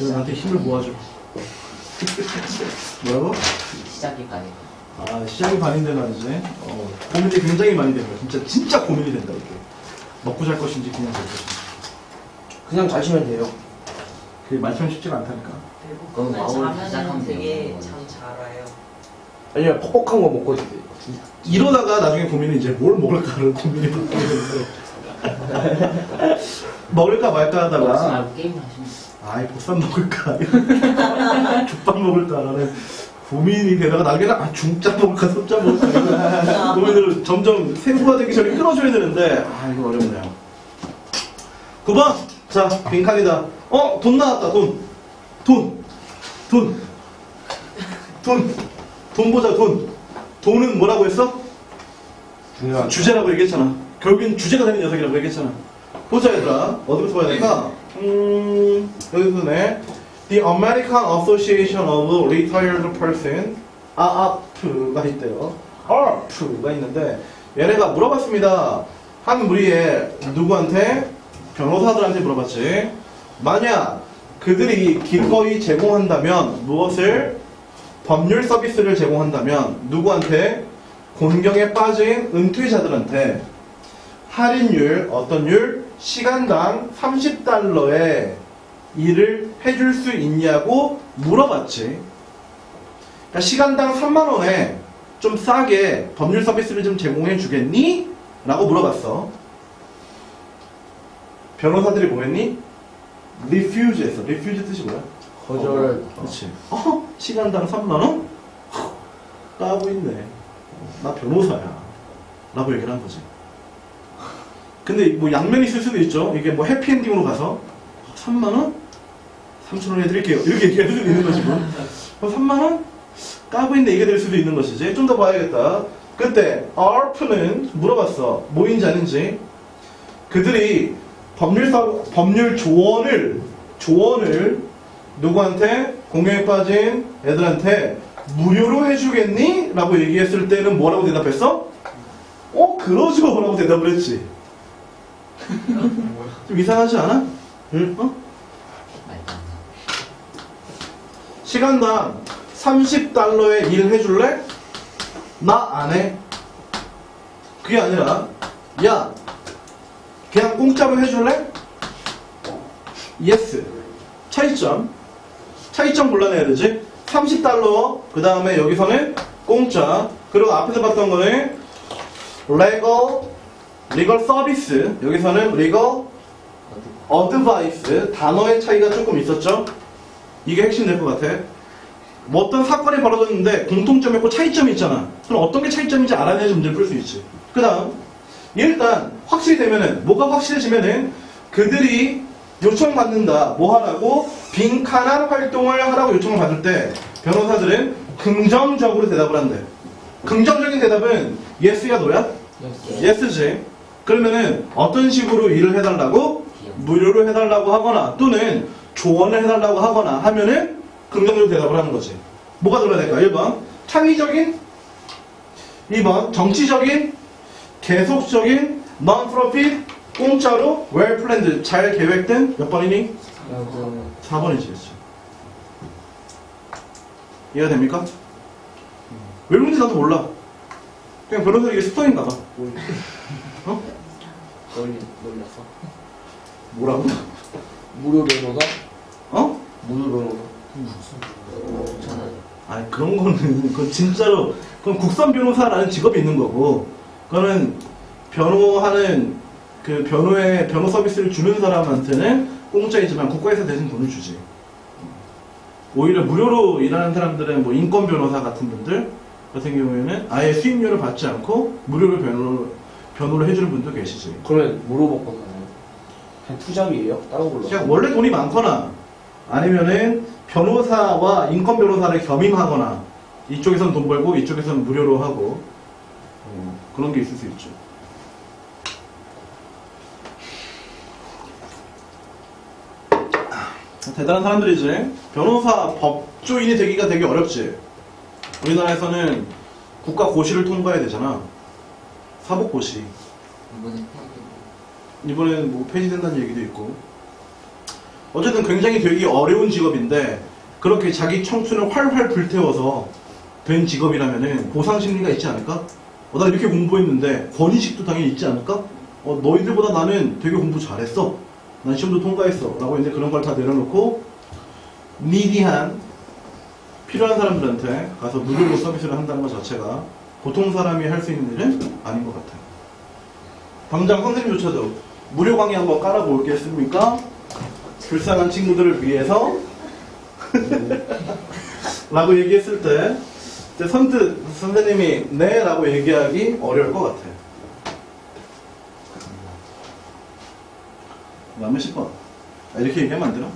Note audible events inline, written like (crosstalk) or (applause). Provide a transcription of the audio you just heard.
그래서 나한테 힘을 모아줘. 뭐라고? 시작이 가네. 아, 시작이 반인데 말이지. 어, 고민이 굉장히 많이 된다. 진짜, 진짜 고민이 된다, 이게. 먹고 살 것인지 그냥 살 것인지. 그냥 잘 치면 돼요. 그게 말처럼 쉽지가 않다니까. 그럼 대부분 마음을 자면은 시작하면 되게 돼요. 잠잘 와요. 아니면 퍽퍽한 거 먹고 싶어요. 이러다가 나중에 고민이 이제 뭘 먹을까를 고민이 바뀌게 되는데. (laughs) 먹을까 말까 먹지 하다가, 말고 게임을 하시면 돼요. 아이, 보쌈 먹을까? (laughs) 족밥 먹을까 라는 고민이 되다가 나중에는, 아, 중짜 먹을까? 소짜 먹을까? 이런 고민을 점점 세부화되기 전에 끊어줘야 되는데, 아, 이거 어렵네요. 9번! 자, 빈칸이다. 어, 돈 나왔다, 돈. 돈. 돈. 돈. 돈 보자, 돈. 돈은 뭐라고 했어? 중요한. 주제라고 얘기했잖아. 결국엔 주제가 되는 녀석이라고 얘기했잖아. 보자, 얘들아. 어디부터 봐야 될까? 음, 여기서 네. The American Association of Retired Person, AAP가 있대요. AAP가 있는데, 얘네가 물어봤습니다. 한 무리에 누구한테? 변호사들한테 물어봤지. 만약 그들이 기꺼이 제공한다면 무엇을? 법률 서비스를 제공한다면 누구한테? 곤경에 빠진 은퇴자들한테 할인율, 어떤 율? 시간당 30달러에 일을 해줄 수 있냐고 물어봤지. 그러니까 시간당 3만원에 좀 싸게 법률 서비스를 좀 제공해 주겠니? 라고 물어봤어. 변호사들이 뭐했니? refuse 했어. refuse 뜻이 뭐야? 거절. 그렇지. 어? 시간당 3만원? 까고 있네. 나 변호사야. 라고 얘기를 한 거지. 근데 뭐 양면이 있을 수도 있죠. 이게 뭐 해피엔딩으로 가서 3만원? 3천원 해드릴게요. 이렇게 얘기할 수도 있는. 그럼 3만원? 까고 있네. 이게 될 수도 있는 것이지. 좀 더 봐야겠다. 그때 ARP는 물어봤어. 뭐인지 아닌지. 그들이 법률 사, 법률 조언을 조언을 누구한테 공경에 빠진 애들한테 무료로 해주겠니? 라고 얘기했을 때는 뭐라고 대답했어? 어 그러죠 라고 대답을 했지 좀 이상하지 않아? 응? 어? 시간당 30달러에 일 해줄래? 나 안 해. 그게 아니라, 야, 그냥 공짜로 해줄래? 예스. 차이점. 차이점 골라내야 되지. 30달러, 그 다음에 여기서는 공짜. 그리고 앞에서 봤던 거는 legal service. 여기서는 legal advice. 단어의 차이가 조금 있었죠? 이게 핵심 될 것 같아. 뭐 어떤 사건이 벌어졌는데 공통점이 있고 차이점이 있잖아. 그럼 어떤 게 차이점인지 알아내야지 문제를 풀 수 있지. 그 다음, 일단 확실히 되면은, 뭐가 확실해지면은 그들이 요청받는다. 뭐 하라고? 빈칸한 활동을 하라고 요청을 받을 때 변호사들은 긍정적으로 대답을 한대. 긍정적인 대답은 예스야 너야? 예스지. 그러면은 어떤 식으로 일을 해달라고? 무료로 해달라고 하거나 또는 조언을 해달라고 하거나 하면은 긍정적으로 대답을 하는 거지. 뭐가 들어야 될까? 1번 창의적인 2번 정치적인 계속적인 non-profit 공짜로 well planned 잘 계획된 몇 번이니? 4번이지 그렇지. 이해가 됩니까? 왜 그런지 나도 몰라. 그냥 변호사 이게 습성인가 봐. (laughs) 어? 놀리, 놀렸어. 뭐라고? 무료 변호사? 어? 무료 변호사. 저는 아 그런 거는 (laughs) 그건 진짜로 그건 국선 변호사라는 직업이 있는 거고 그거는 변호하는 그 변호의 변호 서비스를 주는 사람한테는 공짜이지만 국가에서 대신 돈을 주지. 오히려 무료로 일하는 사람들은 뭐 인권 변호사 같은 분들 같은 경우에는 아예 수임료를 받지 않고 무료로 변호를 변호를 해주는 분도 계시지. 그러면 사나요? 그냥 투잡이에요? 다른 걸로? 그냥 원래 돈이 많거나 아니면은 변호사와 인권 변호사를 겸임하거나 이쪽에서는 돈 벌고 이쪽에서는 무료로 하고 어, 그런 게 있을 수 있죠. 대단한 사람들이지. 변호사 법조인이 되기가 되게 어렵지. 우리나라에서는 국가 고시를 통과해야 되잖아. 사법 고시. 이번에 이번에는 뭐 폐지된다는 얘기도 있고 어쨌든 굉장히 되기 어려운 직업인데 그렇게 자기 청춘을 활활 불태워서 된 직업이라면은 보상 심리가 있지 않을까? 어, 나 이렇게 공부했는데 권위식도 당연히 있지 않을까? 어, 너희들보다 나는 되게 공부 잘했어. 난 시험도 통과했어. 라고 이제 그런 걸 다 내려놓고 미디한 필요한 사람들한테 가서 무료로 서비스를 한다는 것 자체가 보통 사람이 할 수 있는 일은 아닌 것 같아요. 당장 선생님조차도 무료 강의 한번 깔아보겠습니까? 불쌍한 친구들을 위해서 (laughs) 라고 얘기했을 때 선뜻 선생님이 네 라고 얘기하기 어려울 것 같아요. 그 다음에 10번. 아, 이렇게 얘기하면 안 되나?